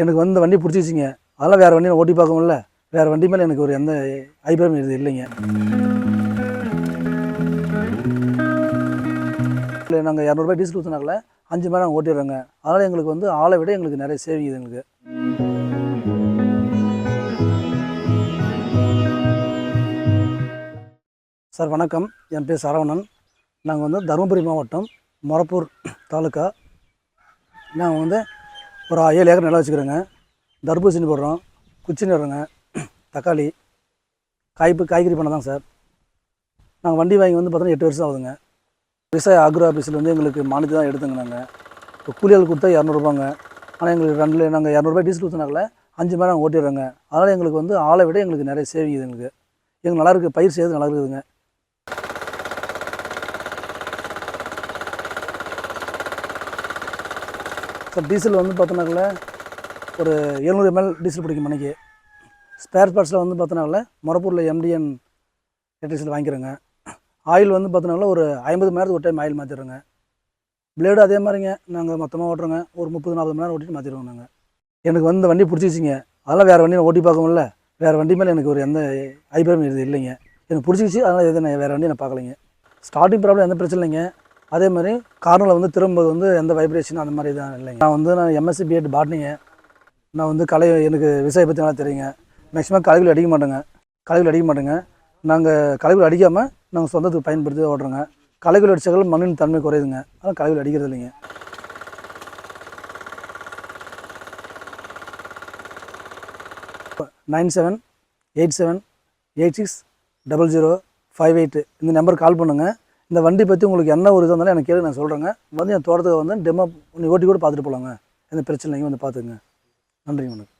எனக்கு வந்து வண்டி பிடிச்சிச்சிங்க அதெல்லாம் வேறு வண்டி நான் ஓட்டி பார்க்கணும்ல. வேறு வண்டி மேலே எனக்கு ஒரு எந்த அபிப்பிராயம் இது இல்லைங்க. இல்லை நாங்கள் இரநூறுபா டீசல் ஊற்றினாக்கல அஞ்சு மணி நேரம் ஓட்டிடுறோங்க. அதனால் எங்களுக்கு வந்து ஆளை விட எங்களுக்கு நிறைய சேவிங் இது எங்களுக்கு. சார் வணக்கம். என் பேர் சரவணன். நாங்கள் வந்து தருமபுரி மாவட்டம் மொரப்பூர் தாலுக்கா நாங்கள் வந்து ஒரு ஏழு ஏக்கர் நிலம் வச்சுக்கிறோங்க. தர்பூசணி போடுறோம். குச்சி நடுறோங்க தக்காளி. காய்ப்பு காய்கறி பண்ண தான் சார். நாங்கள் வண்டி வாங்கி வந்து பார்த்தோன்னா எட்டு வருஷம் ஆகுதுங்க. விவசாய ஆக்ரோ ஆஃபீஸில் வந்து எங்களுக்கு மானிட்டு தான் எடுத்துங்க நாங்கள் இப்போ கூலியால் கொடுத்தா இரநூறுபாங்க. ஆனால் எங்களுக்கு ரெண்டு நாங்கள் இரநூறுபா டீசல் ஊற்றினாக்கல அஞ்சு மணி நேரம் ஓட்டிடுறோங்க. அதனால் எங்களுக்கு வந்து ஆளை விட எங்களுக்கு நிறைய சேவிங் எங்களுக்கு. எங்களுக்கு நல்லா இருக்குது பயிர் செய்யறது நல்லா இருக்குதுங்க. இப்போ டீசல் வந்து பார்த்தோன்னாக்கல ஒரு எழுநூறு எம்எல் டீசல் பிடிக்கும் மணிக்கு ஸ்பேர் பார்ட்ஸில் வந்து பார்த்தோன்னாக்கல மொரப்பூரில் எம்டிஎன் டீசல் வாங்கிக்கிறோங்க. ஆயில் வந்து பார்த்தோன்னாக்கல ஒரு ஐம்பது மணி நேரத்துக்கு ஒரு டைம் ஆயில் மாற்றிடுறோங்க பிளேடு அதே மாதிரிங்க. நாங்கள் மொத்தமாக ஓட்டுறோங்க. ஒரு முப்பது நாற்பது மணி நேரம் ஓட்டிட்டு மாற்றிடுவோம் நாங்கள் எனக்கு வந்து வண்டி பிடிச்சிச்சிங்க அதெல்லாம் வேறு வண்டி நான் ஓட்டி பார்க்கணும்ல. வேறு வண்டி மேலே எனக்கு ஒரு எந்த அபிப்பிராயம் இது இல்லைங்க. எனக்கு பிடிச்சிச்சு அதனால் எதுவும் நான் வேறு வண்டி நான் பார்க்கலைங்க. ஸ்டார்டிங் ப்ராப்ளம் எந்த பிரச்சனை இல்லைங்க அதே மாதிரி கார்னரில் வந்து திரும்பும்போது வந்து எந்த வைப்ரேஷன் அந்த மாதிரி தான் இல்லைங்க. நான் வந்து நான் எம்எஸ்சி பிஎட் பாட்னிங்க. நான் வந்து கலை எனக்கு விவசாய பற்றி நல்லா தெரியுங்க. மேக்ஸிமம் களைகள் அடிக்க மாட்டேங்க. களைகள் அடிக்க மாட்டேங்க. நாங்கள் களைகள் அடிக்காமல் நாங்கள் சொந்தத்துக்கு பயன்படுத்தி ஓடுறோங்க. கலைகள் அடித்தாலும் மண்ணின் தன்மை குறையுதுங்க. அதனால் களைகள் அடிக்கிறது இல்லைங்க. Nine seven eight seven eight six double zero five eight இந்த நம்பருக்கு கால் பண்ணுங்கள் இந்த வண்டி பற்றி உங்களுக்கு என்ன ஒரு இது இருந்தாலும் எனக்கு கேளு நான் சொல்கிறேங்க வந்து என் தோட்டத்துக்கு வந்து டெமோ நீ ஓட்டி கூட பார்த்துட்டு போகலாங்க எந்த பிரச்சனை இல்லைங்க வந்து பார்த்துங்க நன்றி உனக்கு